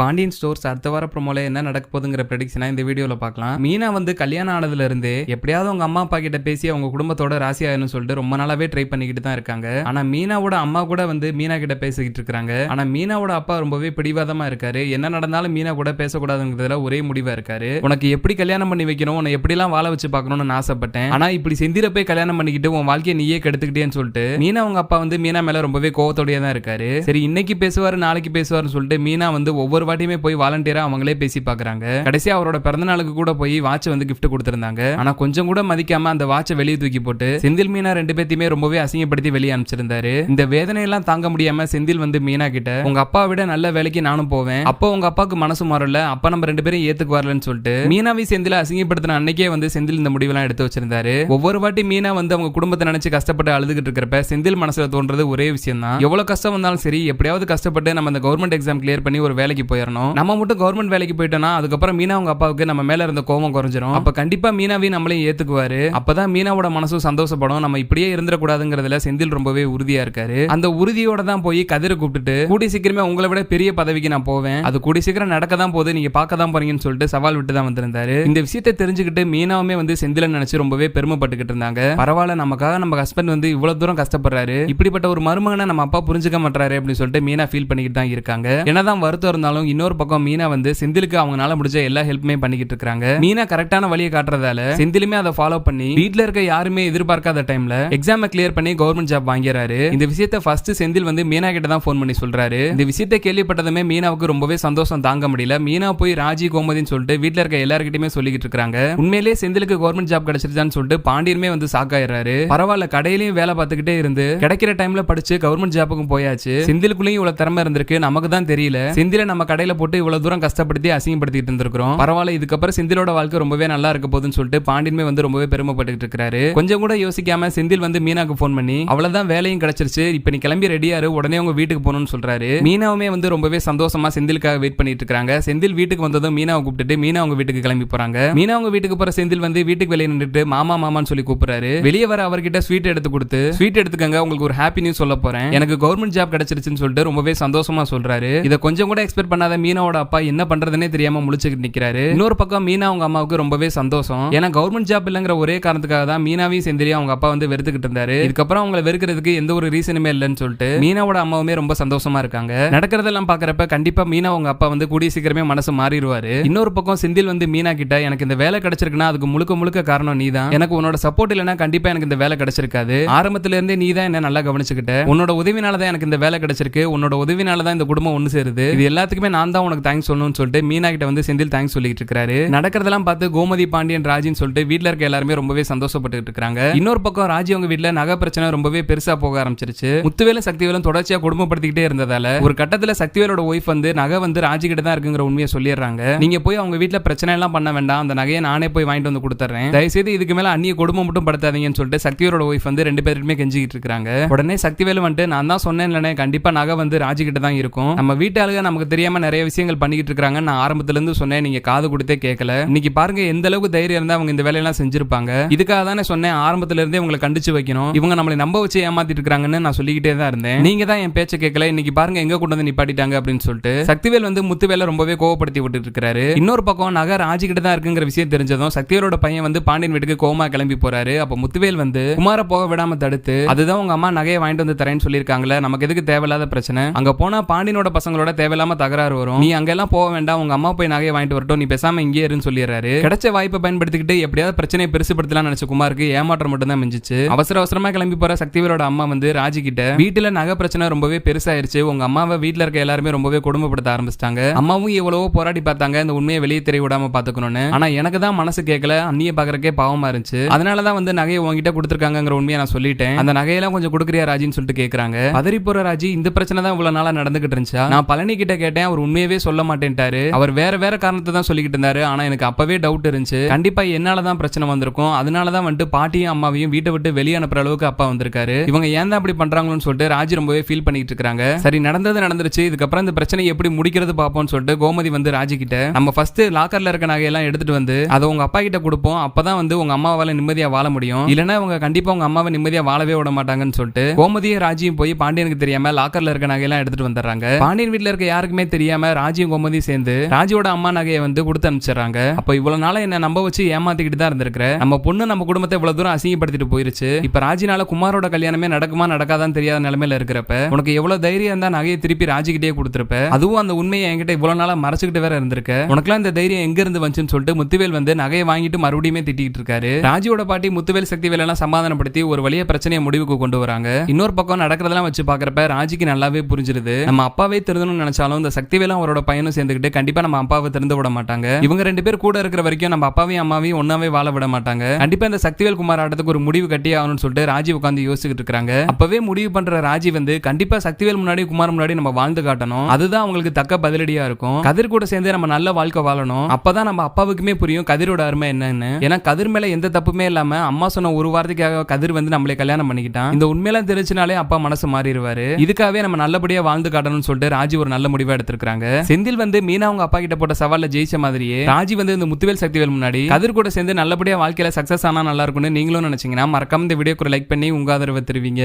Pandian stores அடுத்த வார ப்ரோமோல என்ன நடக்க போதுங்கிற ப்ரெடிக்ஷனா இந்த வீடியோல பார்க்கலாம். மீனா வந்து கல்யாணம் ஆனதுல இருந்து எப்படியாவது அவங்க அம்மா அப்பா கிட்ட பேசி அவங்க குடும்பத்தோட ராசி ஆகணும்னு சொல்லிட்டு ரொம்ப நாளாவே ட்ரை பண்ணிக்கிட்டு தான் இருக்காங்க. ஆனா மீனாவோட அம்மா கூட வந்து மீனா கிட்ட பேசிக்கிட்டு இருக்காங்க ஆனா மீனாவோட அப்பா ரொம்பவே பிடிவாதமா இருக்காரு. என்ன நடந்தாலும் மீனா கூட பேசக்கூடாதுங்கிறதுல ஒரே முடிவா இருக்காரு. உனக்கு எப்படி கல்யாணம் பண்ணி வைக்கணும் உன்னை எப்படிலாம் வாழ வச்சு பார்க்கணும்னு நான் ஆசைப்பட்டேன். ஆனா இப்படி செந்திர போய் கல்யாணம் பண்ணிக்கிட்டு உன் வாழ்க்கையை நீயே கெடுத்துக்கிட்டேன்னு சொல்லிட்டு மீனா அவங்க அப்பா வந்து மீனா மேல ரொம்பவே கோவத்தோடய தான் இருக்காரு. சரி இன்னைக்கு பேசுவாரு நாளைக்கு பேசுவாருன்னு சொல்லிட்டு மீனா வந்து ஒவ்வொரு வாட்டியுமே போய் வாலண்டியரா அவங்களே பேசி பாக்குறாங்க கடைசியா அவரோட பிறந்த நாளுக்கு கூட போய் வாட்ச் வந்து கிஃப்ட் கொடுத்திருந்தாங்க. ஆனா கொஞ்சம் கூட மதிக்காம அந்த வாட்சை வெளியே தூக்கி போட்டு செந்தில் மீனா ரெண்டு பேத்தையுமே ரொம்பவே அசிங்கப்படுத்தி வெளியே அனுப்பிச்சிருந்தாரு. இந்த வேதனையெல்லாம் தாங்க முடியாம செந்தில் வந்து மீனா கிட்ட உங்க அப்பா விட நல்ல வேலைக்கு நானும் போவேன். அப்போ உங்க அப்பாவுக்கு மனசு மாறல அப்ப நம்ம ரெண்டு பேரும் ஏத்துக்கு வரலன்னு சொல்லிட்டு. மீனாவை செந்தில அசிங்கப்படுத்தின அன்னைக்கே வந்து செந்தில் இந்த முடிவெல்லாம் எடுத்து வச்சிருந்தாரு. ஒவ்வொரு வாட்டி மீனா வந்து அவங்க குடும்பத்தை நினைச்சு கஷ்டப்பட்டு அழுதுகிட்டு இருக்கிறப்ப செந்தில் மனசுல தோன்றது ஒரே விஷயம் தான் எவ்வளவு கஷ்டம் வந்தாலும் சரி எப்படியாவது கஷ்டப்பட்டு நம்ம அந்த கவர்மெண்ட் எக்ஸாம் கிளியர் பண்ணி ஒரு வேலைக்கு போய் போயிடணும் நம்ம மட்டும் கவர்மெண்ட் வேலைக்கு போயிட்டோம்னா அதுக்கப்புறம் மீனா அவங்க அப்பாவுக்கு நம்ம மேல இருந்த கோவம் குறைஞ்சிரும். அப்ப கண்டிப்பா மீனாவையும் நம்மளையும் ஏத்துக்குவாரு. அப்பதான் மீனாவோட மனசும் சந்தோஷப்படும். நம்ம இப்படியே இருந்துடக்கூடாதுங்கிறதுல செந்தில் ரொம்பவே உறுதியா இருக்காரு. அந்த உறுதியோட தான் போய் கதிரை கூப்பிட்டுட்டு கூடி சீக்கிரமே உங்களை விட பெரிய பதவிக்கு நான் போவேன். அது கூடி சீக்கிரம் நடக்க தான் போகுது. நீங்க பார்க்க தான் போறீங்கன்னு சொல்லிட்டு சவால் விட்டு தான் வந்திருந்தாரு. இந்த விஷயத்தை தெரிஞ்சுக்கிட்டு மீனாவுமே வந்து செந்தில நினைச்சு ரொம்பவே பெருமைப்பட்டுக்கிட்டு இருந்தாங்க. பரவாயில்ல நமக்காக நம்ம ஹஸ்பண்ட் வந்து இவ்வளவு தூரம் கஷ்டப்படுறாரு. இப்படிப்பட்ட ஒரு மருமகனை நம்ம அப்பா புரிஞ்சுக்க மாட்டாரு அப்படின்னு சொல்லிட்டு மீனா ஃபீல் பண்ணிக்கிட்டு தான் இருக்காங்க. என்னதான் வருத்தம் இருந்தாலும் இன்னொரு பக்கம் மீனா வந்து செந்திலுக்கு அவங்களால முடிஞ்ச எல்லா ஹெல்ப்புமே பண்ணிக்கிட்டு இருக்காங்க. மீனா கரெக்டான வழியை காட்டுறதால செந்திலுமே அதை ஃபாலோ பண்ணி வீட்டுல இருக்க யாருமே எதிர்பார்க்காத டைம்ல எக்ஸாம் கிளியர் பண்ணி கவர்மெண்ட் ஜாப் வாங்கிறாரு. இந்த விஷயத்த ஃபர்ஸ்ட் செந்தில் வந்து மீனா கிட்ட தான் ஃபோன் பண்ணி சொல்றாரு. இந்த விஷயத்த கேள்விப்பட்டதுமே மீனாவுக்கு ரொம்பவே சந்தோஷம் தாங்க முடியல. மீனா போய் ராஜி கோமதின்னு சொல்லிட்டு வீட்டுல இருக்க எல்லார்கிட்டயுமே சொல்லிக்கிட்டு இருக்காங்க. உண்மையிலேயே செந்திலுக்கு கவர்மெண்ட் ஜாப் கிடைச்சிருச்சான்னு சொல்லிட்டு பாண்டியனுமே வந்து சாக்காயிடுறாரு. பரவாயில்ல கடையிலயும் வேலை பார்த்துக்கிட்டே இருந்து கிடைக்கிற டைம்ல படிச்சு கவர்மெண்ட் ஜாப்புக்கும் போயாச்சு. செந்திலுக்குள்ளேயும் இவ்வளவு திறமை இருந்திருக்கு. நமக்கு தான் தெரியல. செந்தில நம்ம கடையில போட்டு இவ்வளவு தூரம் கஷ்டப்படுத்தி அசிங்கப்படுத்திட்டு இருந்திருக்கிறோம். பரவாயில்ல இதுக்கப்புறம் செந்திலோட வாழ்க்கை ரொம்பவே நல்லா இருக்க போகுதுன்னு சொல்லிட்டு பாண்டியன்மே வந்து ரொம்பவே பெருமைப்பட்டு இருக்காரு கொஞ்சம் கூட யோசிக்காம செந்தில் வந்து மீனாக்கு ஃபோன் பண்ணி அவ்வளவுதான் வேலையும் கிடைச்சிருச்சு இப்ப நீ கிளம்பி ரெடியாரு உடனே உங்க வீட்டுக்கு போகணும்னு சொல்றாரு. மீனாவுமே வந்து ரொம்பவே சந்தோஷமா செந்திலுக்காக வெயிட் பண்ணிட்டு இருக்காங்க செந்தில் வீட்டுக்கு வந்ததும் மீனாவை கூப்பிட்டுட்டு மீனா அவங்க வீட்டுக்கு கிளம்பி போறாங்க. மீனா அவங்க வீட்டுக்கு போற செந்தில் வந்து வீட்டுக்கு வெளியே நின்றுட்டு மாமா மாமான்னு சொல்லி கூப்பிடுறாரு. வெளியே வர அவர்கிட்ட ஸ்வீட் எடுத்து கொடுத்து ஸ்வீட் எடுத்துக்கங்க உங்களுக்கு ஒரு ஹாப்பி நியூஸ் சொல்ல போறேன். எனக்கு கவர்மெண்ட் ஜாப் கிடைச்சிருச்சுன்னு சொல்லிட்டு ரொம்பவே சந்தோஷமா சொல்றாரு. இதை கொஞ்சம் கூட எக்ஸ்பெக்ட் பண்ணாத மீனாவோட அப்பா என்ன பண்றதுனே தெரியாம முழிச்சுக்கிட்டு நிக்கிறாரு. இன்னொரு பக்கம் மீனா அவங்க அம்மாவுக்கு ரொம்பவே சந்தோஷம். ஏன்னா கவர்மெண்ட் ஜாப் இல்லைங்கிற ஒரே காரணத்துக்காக தான் மீனாவையும் செந்திரியும் அவங்க அப்பா வந்து வெறுத்துக்கிட்டு இருந்தாரு. இதுக்கப்புறம் அவங்களை வெறுக்கிறதுக்கு எந்த ஒரு ரீசனுமே இல்லைன்னு சொல்லிட்டு மீனாவோட அம்மாவுமே ரொம்ப சந்தோஷமா இருக்காங்க. நடக்கிறதெல்லாம் பாக்குறப்ப கண்டிப்பா மீனா அவங்க அப்பா வந்து கூடிய சீக்கிரமே மனசு மாறிடுவாரு. இன்னொரு பக்கம் செந்தில் வந்து மீனா கிட்ட எனக்கு இந்த வேலை கிடைச்சிருக்குன்னா அதுக்கு முழுக்க முழுக்க காரணம் நீ தான் எனக்கு உன்னோட சப்போர்ட் இல்லைன்னா கண்டிப்பா எனக்கு இந்த வேலை கிடைச்சிருக்காது. ஆரம்பத்துல இருந்தே நீ தான் என்ன நல்லா கவனிச்சுக்கிட்ட. உன்னோட உதவினால தான் எனக்கு இந்த வேலை கிடைச்சிருக்கு. உன்னோட உதவினால தான் இந்த குடும்பம் ஒன்று சேருது. இது எல்லாத்துக்குமே நான் தான் உனக்கு தேங்க்ஸ் சொல்லணும்னு சொல்லிட்டு மீனா கிட்ட வந்து செந்தில் தேங்க்ஸ் சொல்லிட்டு இருக்காரு. நடக்கிறதெல்லாம் பார்த்து கோமதி பாண்டியன் ராஜின்னு சொல்லிட்டு வீட்டில் இருக்க எல்லாருமே ரொம்பவே சந்தோஷப்பட்டு இருக்காங்க. இன்னொரு பக்கம் ராஜி அவங்க வீட்டில் நகை பிரச்சனை ரொம்பவே பெருசா போக ஆரம்பிச்சிருச்சு. முத்துவேலும் சக்திவேலும் தொடர்ச்சியா குடும்பப்படுத்திக்கிட்டே இருந்ததால ஒரு கட்டத்துல சக்திவேலோட ஒய்ஃப் வந்து நகை வந்து ராஜி கிட்ட தான் இருக்குங்கிற உண்மையை சொல்லிடுறாங்க. நீங்க போய் அவங்க வீட்டில் பிரச்சனை எல்லாம் பண்ண வேண்டாம். அந்த நகையை நானே போய் வாங்கிட்டு வந்து கொடுத்துறேன். தயவுசெய்து இதுக்கு மேல அந்நிய குடும்பம் மட்டும் படுத்தாதீங்கன்னு சொல்லிட்டு சக்திவேலோட ஒய்ஃப் வந்து ரெண்டு பேருமே கெஞ்சிக்கிட்டு இருக்காங்க. உடனே சக்திவேலு வந்துட்டு நான் தான் சொன்னேன் இல்லைனே கண்டிப்பா நகை வந்து ராஜி கிட்ட தான் இருக்கும். நம்ம வீட்டாளுக நமக்கு தெரியாம நிறைய விஷயங்கள் பண்ணிக்கிட்டு இருக்காங்க நான் ஆரம்பத்துல இருந்து சொன்னேன். நீங்க காது கொடுத்தே கேட்கல இன்னைக்கு பாருங்க எந்த அளவுக்கு தைரியம் இருந்தா அவங்க இந்த வேலையெல்லாம் செஞ்சிருப்பாங்க. இதுக்காக தானே சொன்னேன் ஆரம்பத்துல இருந்தே உங்களை கண்டிச்சு வைக்கணும். இவங்க நம்மளை நம்ப வச்சு ஏமாத்திட்டு இருக்காங்கன்னு நான் சொல்லிக்கிட்டே தான் இருந்தேன். நீங்க தான் என் பேச்சை கேட்கல இன்னைக்கு பாருங்க எங்க கொண்டு வந்து நிப்பாட்டிட்டாங்க அப்படின்னு சொல்லிட்டு. சக்திவேல் வந்து முத்துவேல ரொம்பவே கோவப்படுத்தி விட்டுட்டு இருக்காரு இன்னொரு பக்கம் நகை ராஜி கிட்ட தான் இருக்குங்கிற விஷயம் தெரிஞ்சதும் சக்திவேலோட பையன் வந்து பாண்டியன் வீட்டுக்கு கோமா கிளம்பி போறாரு. அப்ப முத்துவேல் வந்து குமார போக விடாம தடுத்து. அதுதான் உங்க அம்மா நகையை வாங்கிட்டு வந்து தரேன்னு சொல்லியிருக்காங்களே. நமக்கு எதுக்கு தேவையில்லாத பிரச்சனை? அங்க போனா பாண்டியனோட பசங்களோட தேவையில்லாம தகராறு சார் வரும். நீ அங்கெல்லாம் போக வேண்டாம். உங்க அம்மா போய் நகையை வாங்கிட்டு வரட்டும். நீ பேசாம இங்கே இருன்னு சொல்லிடுறாரு. கிடைச்ச வாய்ப்பை பயன்படுத்திக்கிட்டு எப்படியாவது பிரச்சனையை பெருசுப்படுத்தலாம் நினைச்ச குமாருக்கு ஏமாற்றம் மட்டும் தான் மிஞ்சிச்சு. அவசர அவசரமா கிளம்பி போற சக்திவேலோட அம்மா வந்து ராஜி கிட்ட வீட்டுல நகை பிரச்சனை ரொம்பவே பெருசாயிருச்சு. உங்க அம்மாவை வீட்டுல இருக்க எல்லாருமே ரொம்பவே கொடுமைப்படுத்த ஆரம்பிச்சிட்டாங்க. அம்மாவும் எவ்வளவோ போராடி பார்த்தாங்க. இந்த உண்மையை வெளியே தெரிய விடாம பாத்துக்கணும்னு ஆனா எனக்கு தான் மனசு கேட்கல அண்ணிய பாக்குறக்கே பாவமா இருந்துச்சு. அதனாலதான் வந்து நகையை உங்ககிட்ட கொடுத்துருக்காங்கிற உண்மையை நான் சொல்லிட்டேன். அந்த நகையெல்லாம் கொஞ்சம் கொடுக்குறியா ராஜின்னு சொல்லிட்டு கேக்குறாங்க. பதறி போற ராஜி இந்த பிரச்சனை தான் இவ்வளவு நாளா நடந்துகிட்டு இருந்துச்சா? நான் பழனி கிட்ட கேட்டேன். அவர் உண்மையவே சொல்ல மாட்டேன்ட்டாரு. அவர் வேற வேற காரணத்தை தான் சொல்லிக்கிட்டு இருந்தாரு. ஆனா எனக்கு அப்பவே டவுட் இருந்துச்சு. கண்டிப்பா என்னால தான் பிரச்சனை வந்திருக்கும். அதனால தான் வந்துட்டு பாட்டியும் அம்மாவையும் வீட்டை விட்டு வெளியே அனுப்புற அளவுக்கு அப்பா வந்திருக்காரு. இவங்க ஏன் தான் அப்படி பண்றாங்கன்னு சொல்லிட்டு ராஜி ரொம்பவே ஃபீல் பண்ணிட்டு இருக்காங்க. சரி நடந்தது நடந்துருச்சு. இதுக்கப்புறம் இந்த பிரச்சனை எப்படி முடிக்கிறது பார்ப்போம்னு சொல்லிட்டு கோமதி வந்து ராஜி கிட்ட நம்ம ஃபர்ஸ்ட் லாக்கர்ல இருக்க நகையெல்லாம் எடுத்துட்டு வந்து அதை உங்க அப்பா கிட்ட கொடுப்போம். அப்பதான் வந்து உங்க அம்மாவால நிம்மதியா வாழ முடியும். இல்லைன்னா அவங்க கண்டிப்பா உங்க அம்மாவை நிம்மதியா வாழவே விட மாட்டாங்கன்னு சொல்லிட்டு கோமதியும் ராஜியும் போய் பாண்டியனுக்கு தெரியாம லாக்கர்ல இருக்க நகையெல்லாம் எடுத்துட்டு வந்துடுறாங்க. பாண்டியன் வீட்டுல இருக்க யாருக்குமே தெரியாது தெரியாம ராஜியும் கோமதியும் சேர்ந்து ராஜியோட அம்மா நகையை வந்து கொடுத்து அனுப்பிச்சிடுறாங்க. அப்ப இவ்வளவு நாளா என்ன நம்ப வச்சு ஏமாத்திக்கிட்டு தான் இருந்திருக்கிற. நம்ம பொண்ணு நம்ம குடும்பத்தை இவ்வளவு தூரம் அசிங்கப்படுத்திட்டு போயிருச்சு. இப்ப ராஜினால குமாரோட கல்யாணமே நடக்குமா நடக்காதான்னு தெரியாத நிலைமையில இருக்கிறப்ப உனக்கு எவ்வளவு தைரியம் இருந்தா நகையை திருப்பி ராஜிக்கிட்டே கொடுத்துருப்ப? அதுவும் அந்த உண்மையை என்கிட்ட இவ்வளவு நாளா மறைச்சுக்கிட்டு வேற இருந்திருக்க. உனக்குலாம் இந்த தைரியம் எங்க இருந்து வந்துச்சுன்னு சொல்லிட்டு முத்துவேல் வந்து நகையை வாங்கிட்டு மறுபடியும் திட்டிகிட்டு இருக்காரு. ராஜியோட பாட்டி முத்துவேல் சக்திவேல் எல்லாம் சமாதானப்படுத்தி ஒரு வழிய பிரச்சனையை முடிவுக்கு கொண்டு வராங்க. இன்னொரு பக்கம் நடக்கிறதெல்லாம் வச்சு பாக்குறப்ப ராஜிக்கு நல்லாவே புரிஞ்சிருது. நம்ம அப்பாவே திருந்தணும்னு நினைச்சாலும் இந்த சக்திவேலும் அவரோட பையனும் சேர்ந்துக்கிட்டு கண்டிப்பா நம்ம அப்பாவை திறந்து விட மாட்டாங்க. இவங்க ரெண்டு பேர் கூட இருக்கிற வரைக்கும் நம்ம அப்பாவையும் அம்மாவையும் ஒன்னாவே வாழ விட மாட்டாங்க. கண்டிப்பா இந்த சக்திவேல் குமார் ஆட்டத்துக்கு ஒரு முடிவு கட்டி ஆகணும்னு சொல்லிட்டு ராஜி உட்காந்து யோசிச்சுட்டு இருக்காங்க. அப்பவே முடிவு பண்ற ராஜி வந்து கண்டிப்பா சக்திவேல் முன்னாடி குமார் முன்னாடி நம்ம வாழ்ந்து காட்டணும். அதுதான் அவங்களுக்கு தக்க பதிலடியா இருக்கும். கதிர் கூட சேர்ந்து நம்ம நல்ல வாழ்க்கை வாழணும். அப்பதான் நம்ம அப்பாவுக்குமே புரியும் கதிரோட அருமை என்னன்னு. ஏன்னா கதிர் மேல எந்த தப்புமே இல்லாம அம்மா சொன்ன ஒரு வாரத்துக்காக கதிர் வந்து நம்மளே கல்யாணம் பண்ணிக்கிட்டான். இந்த உண்மையெல்லாம் தெரிஞ்சுனாலே அப்பா மனசு மாறிடுவாரு. இதுக்காகவே நம்ம நல்லபடியா வாழ்ந்து காட்டணும்னு சொல்லிட்டு ராஜி ஒரு நல்ல முடிவா எடுத்திருக்காங்க செந்தில் வந்து மீனா அவங்க அப்பா கிட்ட போட்ட சவால்ல ஜெயிச்ச மாதிரியே ராஜி வந்து இந்த முத்துவேல் சக்திவேல் முன்னாடி கதிர் கூட சேர்ந்து நல்லபடியா வாழ்க்கையில சக்சஸ் ஆனா நல்லா இருக்கும்னு நீங்களும் நினைச்சீங்கன்னா மறக்காம இந்த வீடியோக்கு லைக் பண்ணி உங்க ஆதரவை தருவீங்க.